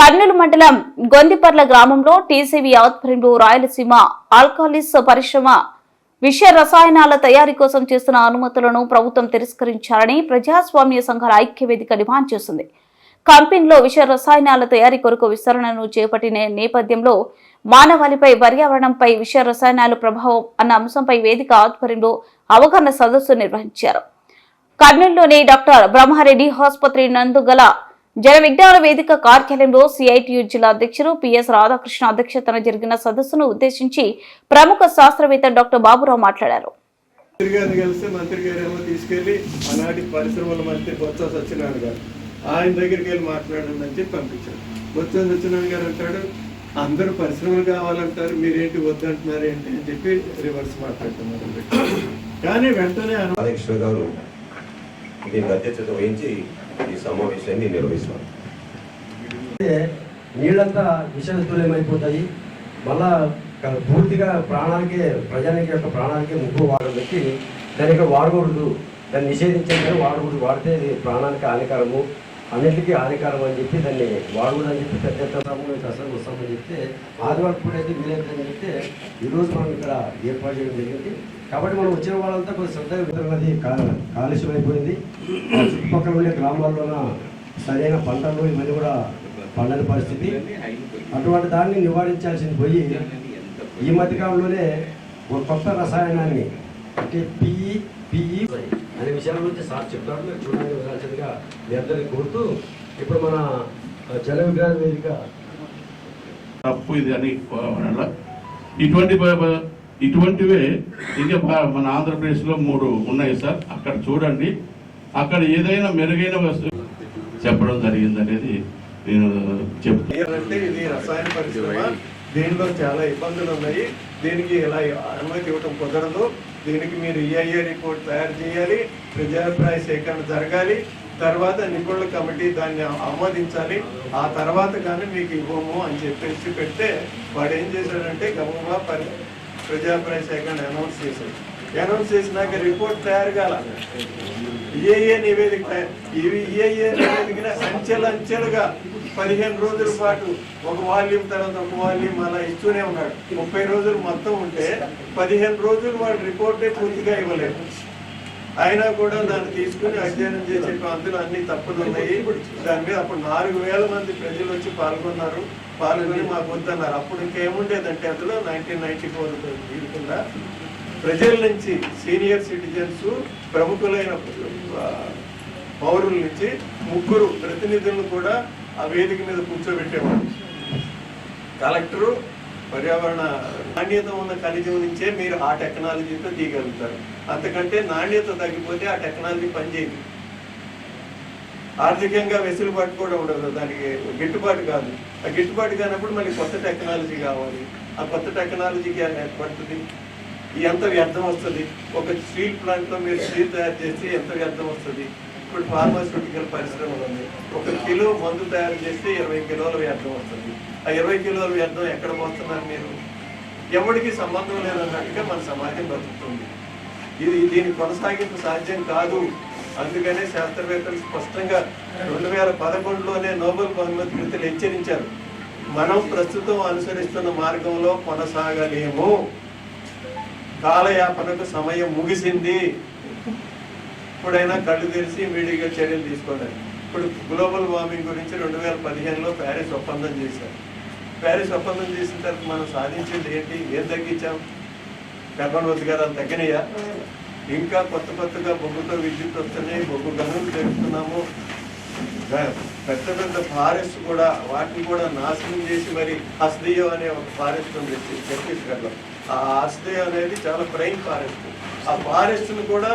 కర్నూలు మండలం గొందిపర్ల గ్రామంలో టీసీవీ ఆధ్వర్యంలో రాయలసీమ ఆల్కాలిస్ పరిశ్రమ విష రసాయనాల తయారీ కోసం చేస్తున్న అనుమతులను ప్రభుత్వం తిరస్కరించాలని ప్రజాస్వామ్య సంఘాల ఐక్యవేదిక డిమాండ్ చేసింది కంపెనీలో విష రసాయనాల తయారీ కొరకు విస్తరణను చేపట్టిన నేపథ్యంలో మానవాళిపై పర్యావరణంపై విష రసాయనాల ప్రభావం అన్న అంశంపై వేదిక ఆధ్వర్యంలో అవగాహన సదస్సు నిర్వహించారు. కర్నూలులోని డాక్టర్ బ్రహ్మారెడ్డి ఆసుపత్రి నందు గల జన విజ్ఞాన వేదిక కార్యాలయంలో సిఐటియు జిల్లా అధ్యక్షులు పిఎస్ రాధాకృష్ణ అధ్యక్షతన జరిగిన సదస్సును ఉద్దేశించి ప్రముఖ శాస్త్రవేత్త డాక్టర్ బాబురావు మాట్లాడారు. మంత్రి గారిని కలిస్తే మంత్రి గారు ఏమో తీసుకెళ్ళి ఆనాటి పరిశ్రమల మంత్రి బొత్స సత్యనారాయణ గారు ఆయన దగ్గరికి వెళ్ళి మాట్లాడండి అని చెప్పి పంపించారు. బొత్స సత్యనారాయణ గారు అంటాడు అందరూ పరిశ్రమలు కావాలంటారు మీరేంటి వద్దంటున్నారు ఏంటి? అని చెప్పి రివర్స్ మాట్లాడుతున్నారు కానీ వెంటనే రాధాకృష్ణ గారు దీనికి అధ్యక్షత వహించి ఈ సమావేశాన్ని నిర్వహిస్తాం నీళ్ళంతా విషతుల్యమైపోతాయి మళ్ళా పూర్తిగా ప్రాణానికే ప్రజానికి యొక్క ప్రాణానికే ముప్పు వాడడం బట్టి దాని యొక్క వాడకూడదు. దాన్ని నిషేధించాలి కానీ వాడకూడదు. వాడితే ప్రాణానికి హానికరము. అన్నింటికీ హానికరం అని చెప్పి దాన్ని వాడకూడదు అని చెప్పి పెద్ద ఎత్తున మీకు అసలు వస్తామని చెప్తే ఆదివారం పూట అయితే వీలైతుందని చెప్తే ఈరోజు మనం ఇక్కడ ఏర్పాటు చేయడం జరిగింది. కాబట్టి మనం వచ్చిన వాళ్ళంతా కొంచెం శ్రద్ధగా అది కాలుష్యం అయిపోయింది. చుట్టుపక్కల ఉండే గ్రామాల్లోన సరైన పంటలు ఇవన్నీ కూడా పండని పరిస్థితి. అటువంటి దాన్ని నివారించాల్సింది పోయి ఈ మధ్యకాలంలోనే ఒక కొత్త రసాయనాన్ని అంటే పిఈ పిఈ అనే విషయాల గురించి సార్ చెప్తారు. మీరు చూడండి వెళ్ళాల్సిందిగా మీ అందరినీ కోరుతూ ఇప్పుడు మన జల విజ్ఞాన వేదిక. తప్పు ఇది అని ఇటువంటి ఇటువంటివే ఇంకా మన ఆంధ్రప్రదేశ్లో మూడు ఉన్నాయి సార్. అక్కడ చూడండి. అక్కడ ఏదైనా మెరుగైన వస్తువు చెప్పడం జరిగింది అనేది నేను చెప్తాను ఇది రసాయన పరిశ్రమ. దీనిలో చాలా ఇబ్బందులు ఉన్నాయి. దీనికి ఇలా అనుమతి ఇవ్వటం కుదరదు. దీనికి మీరు ఈఐఏ రిపోర్ట్ తయారు చేయాలి. ప్రజాభిప్రాయ సేకరణ జరగాలి. తర్వాత నిపుణుల కమిటీ దాన్ని ఆమోదించాలి. ఆ తర్వాత కానీ మీకు ఇవ్వము అని చెప్పేసి పెడితే వాడు ఏం చేశాడంటే గమనంగా ప్రజాభిప్రాయ సేకరణ అనౌన్స్ చేశాడు. అనౌన్స్ చేసినాక రిపోర్ట్ తయారు కాల. నివేదిక ఇవి ఈఏఏ నివేదికన అంచెలంచెలుగా పదిహేను రోజుల పాటు ఒక వాల్యూమ్ తర్వాత ఒక వాల్యూమ్ అలా ఇస్తూనే ఉన్నాడు. ముప్పై రోజులు మొత్తం ఉంటే పదిహేను రోజులు వాడు రిపోర్టే పూర్తిగా ఇవ్వలేదు. అయినా కూడా దాన్ని తీసుకుని అధ్యయనం చేసే అందులో అన్ని తప్పులు ఉన్నాయి దాని మీద అప్పుడు నాలుగు వేల మంది ప్రజలు వచ్చి పాల్గొన్నారు. పాల్గొని మాకు వద్దన్నారు. అప్పుడు ఇంకేముండేదంటే అందులో నైన్టీన్ నైన్టీ ఫోర్ కింద ప్రజల నుంచి సీనియర్ సిటిజన్స్ ప్రముఖులైన పౌరుల నుంచి ముగ్గురు ప్రతినిధులను కూడా ఆ వేదిక మీద కూర్చోబెట్టేవాడు కలెక్టరు పర్యావరణ నాణ్యత ఉన్న ఖనిజం నుంచే మీరు ఆ టెక్నాలజీతో తీయగలుగుతారు అంతకంటే నాణ్యత తగ్గిపోతే ఆ టెక్నాలజీ పనిచేయదు. ఆర్థికంగా వెసులుబాటు కూడా ఉండదు. దానికి గిట్టుబాటు కాదు. ఆ గిట్టుబాటు కానప్పుడు మళ్ళీ కొత్త టెక్నాలజీ కావాలి. ఆ కొత్త టెక్నాలజీకి ఎంత వ్యర్థం వస్తుంది. ఒక స్టీల్ ప్లాంట్లో మీరు స్టీల్ తయారు చేస్తే ఎంత వ్యర్థం వస్తుంది? ఇప్పుడు ఫార్మాస్యూటికల్ పరిశ్రమలు ఉంది ఒక కిలో మందు తయారు చేస్తే ఇరవై కిలోల వ్యర్థం వస్తుంది. ఆ ఇరవై కిలోల వ్యర్థం ఎక్కడ పోస్తున్నారు మీరు? ఎవరికి సంబంధం లేదన్నట్టుగా మన సమాజం బతుకుతుంది. ఇది దీని కొనసాగింపు సాధ్యం కాదు. అందుకనే శాస్త్రవేత్తలు స్పష్టంగా రెండు వేల పదకొండులోనే నోబెల్ బహుమతి హెచ్చరించారు. మనం ప్రస్తుతం అనుసరిస్తున్న మార్గంలో కొనసాగలేము. కాలయాపనకు సమయం ముగిసింది. ఇప్పుడైనా కళ్ళు తెరిచి ఇమీడియట్గా చర్యలు తీసుకోవాలి ఇప్పుడు గ్లోబల్ వార్మింగ్ గురించి రెండు వేల పదిహేనులో ప్యారిస్ ఒప్పందం చేశారు. ప్యారిస్ ఒప్పందం చేసిన తర్వాత మనం సాధించింది ఏంటి? ఏం తగ్గించాం? కార్బన్ ఉద్గారాలు తగ్గినాయా? ఇంకా కొత్త కొత్తగా బొగ్గుతో విద్యుత్ వస్తున్నాయి బొగ్గు గనులు తెలుస్తున్నాము పెద్ద పెద్ద ఫారెస్ట్ కూడా వాటిని కూడా నాశనం చేసి మరి హస్దియో అనే ఒక ఫారెస్ట్ ఉంది ఛత్తీస్గఢ్లో. ఆ హస్దియో అనేది చాలా ప్రైమ్ ఫారెస్ట్. ఆ ఫారెస్ట్ను కూడా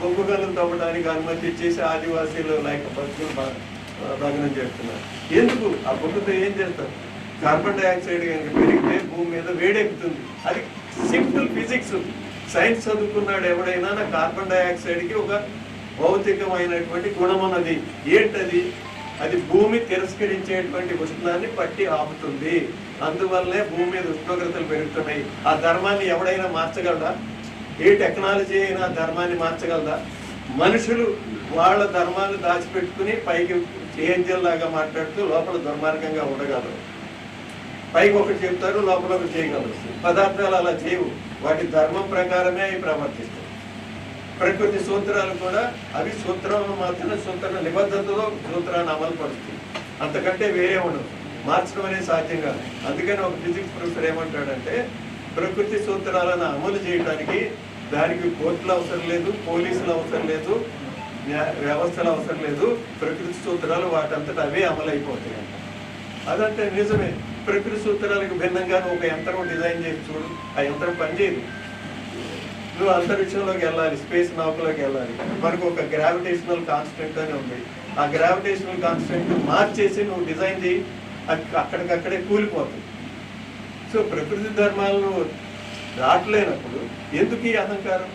బొగ్గు తవ్వడానికి అనుమతి ఇచ్చేసి ఆదివాసీలు లైక్ బతుకులు భగ్నం చేస్తున్నారు. ఎందుకు? ఆ బొగ్గుతో ఏం చేస్తారు? కార్బన్ డైఆక్సైడ్ కనుక పెరిగితే భూమి మీద వేడెక్కుతుంది. అది సింపుల్ ఫిజిక్స్. సైన్స్ చదువుకున్నాడు ఎవడైనా కార్బన్ డైఆక్సైడ్కి ఒక భౌతికమైనటువంటి గుణం ఉన్నది ఏంటది? అది భూమి తిరస్కరించేటువంటి ఉష్ణాన్ని పట్టి ఆపుతుంది. అందువల్లే భూమి మీద ఉష్ణోగ్రతలు పెరుగుతున్నాయి. ఆ ధర్మాన్ని ఎవడైనా మార్చగలరా ఏ టెక్నాలజీ అయినా ధర్మాన్ని మార్చగలదా? మనుషులు వాళ్ళ ధర్మాన్ని దాచిపెట్టుకుని పైకి ఏంజల్ లాగా మాట్లాడుతూ లోపల దుర్మార్గంగా ఉండగలరు. పైకి ఒకటి చెప్తారు లోపల ఒకటి చేయగలరు. పదార్థాలు అలా చేయవు. వాటి ధర్మం ప్రకారమే అవి ప్రవర్తిస్తాయి. ప్రకృతి సూత్రాలు కూడా అవి సూత్రాలను మాత్రమే సూత్ర నిబద్ధతలో సూత్రాన్ని అమలు పరుస్తుంది. అంతకంటే వేరే ఉండదు. మార్చడం అనేది సాధ్యం కాదు. అందుకని ఒక ఫిజిక్స్ ప్రొఫెసర్ ఏమంటాడంటే ప్రకృతి సూత్రాలను అమలు చేయడానికి దానికి కోర్టులు అవసరం లేదు పోలీసులు అవసరం లేదు వ్యవస్థలు అవసరం లేదు. ప్రకృతి సూత్రాలు వాటంతట అవే అమలైపోతాయి అంట. అదంటే నిజమే. ప్రకృతి సూత్రాలకు భిన్నంగా ఒక యంత్రం డిజైన్ చేసి చూడు. ఆ యంత్రం పనిచేయదు. నువ్వు అంతరిక్షంలోకి వెళ్ళాలి స్పేస్ నౌకలోకి వెళ్ళాలి. మనకు ఒక గ్రావిటేషనల్ కాన్స్టెంట్ అని ఉంది. ఆ గ్రావిటేషనల్ కాన్స్టెంట్ మార్చేసి నువ్వు డిజైన్ చేయి అక్కడికక్కడే కూలిపోతుంది. సో ప్రకృతి ధర్మాలను దాటలేనప్పుడు ఎందుకు ఈ అహంకారం?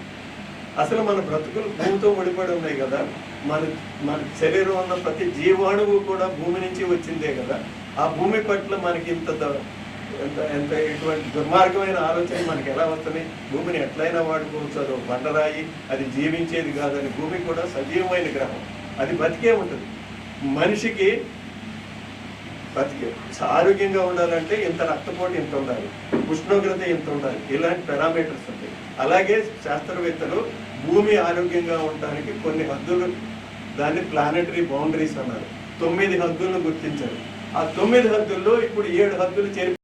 అసలు మన బ్రతుకులు భూమితో ముడిపడి ఉన్నాయి కదా. మన మన శరీరం ఉన్న ప్రతి జీవాణువు కూడా భూమి నుంచి వచ్చిందే కదా. ఆ భూమి పట్ల మనకి ఇంత ద- ఎంత ఎంత ఇటువంటి దుర్మార్గమైన ఆలోచన మనకి ఎలా వస్తుంది? భూమిని ఎట్లయినా వాడుకోవచ్చు అది బండరాయి అది జీవించేది కాదని భూమి కూడా సజీవమైన గ్రహం. అది బతికే ఉంటుంది. మనిషికి బతికే ఆరోగ్యంగా ఉండాలంటే ఇంత రక్తపోటు ఇంత ఉండాలి ఉష్ణోగ్రత ఇంత ఉండాలి ఇలాంటి పారామీటర్స్ ఉంటాయి. అలాగే శాస్త్రవేత్తలు భూమి ఆరోగ్యంగా ఉండడానికి కొన్ని హద్దులు దాన్ని ప్లానటరీ బౌండరీస్ అన్నారు. తొమ్మిది హద్దులను గుర్తించారు. ఆ తొమ్మిది హద్దుల్లో ఇప్పుడు ఏడు హద్దులు చేరి